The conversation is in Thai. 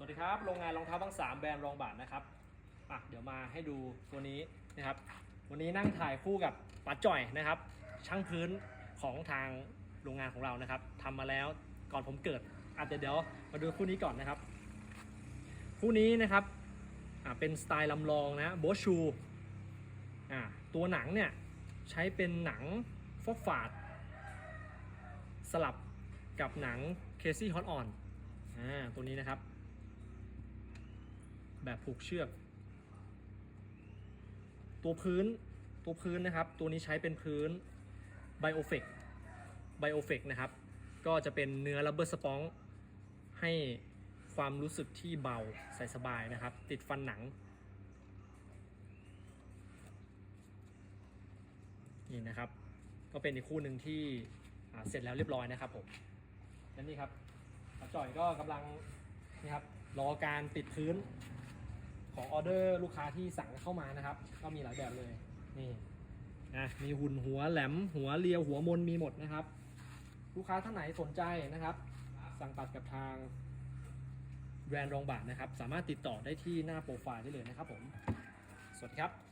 สวัสดีครับโรงงานรองเท้าทั้งสามแบรนด์รองบาทนะครับอะเดี๋ยวมาให้ดูตัวนี้นะครับ วันนี้นั่งถ่ายคู่กับป๋าจ่อยนะครับ ช่างพื้นของทางโรงงานของเรานะครับทำมาแล้วก่อนผมเกิดอะเดี๋ยวเดี๋ยวมาดูคู่นี้ก่อนนะครับ คู่นี้นะครับอะเป็นสไตล์ลำลองนะโบชูอะตัวหนังเนี่ยใช้เป็นหนังฟอกฝาด สลับกับหนังเคซี่ฮอตออนอ่าตัวนี้นะครับ แบบผูกเชือก ตัวพื้นตัวพื้นนะครับ ตัวนี้ใช้เป็นพื้นไบโอเฟกไบโอเฟกนะครับ ก็จะเป็นเนื้อ rubber สปองให้ความรู้สึกที่เบาใส่สบายนะครับ ติดฟันหนัง นี่นะครับ ก็เป็นอีกคู่หนึ่งที่เสร็จแล้วเรียบร้อยนะครับผมและนี่ครับจ่อยก็กำลังนี่ครับรอการติดพื้น ของออเดอร์ลูกค้าที่สั่งเข้ามานะครับ ก็มีหลายแบบเลยนี่นะมีหุ่นหัวแหลมหัวเรียวหัวมนมีหมดนะครับ ลูกค้าท่านไหนสนใจนะครับ สั่งตัดกับทางแบรนด์รองบาทนะครับ สามารถติดต่อได้ที่หน้าโปรไฟล์ได้เลยนะครับผม สวัสดีครับ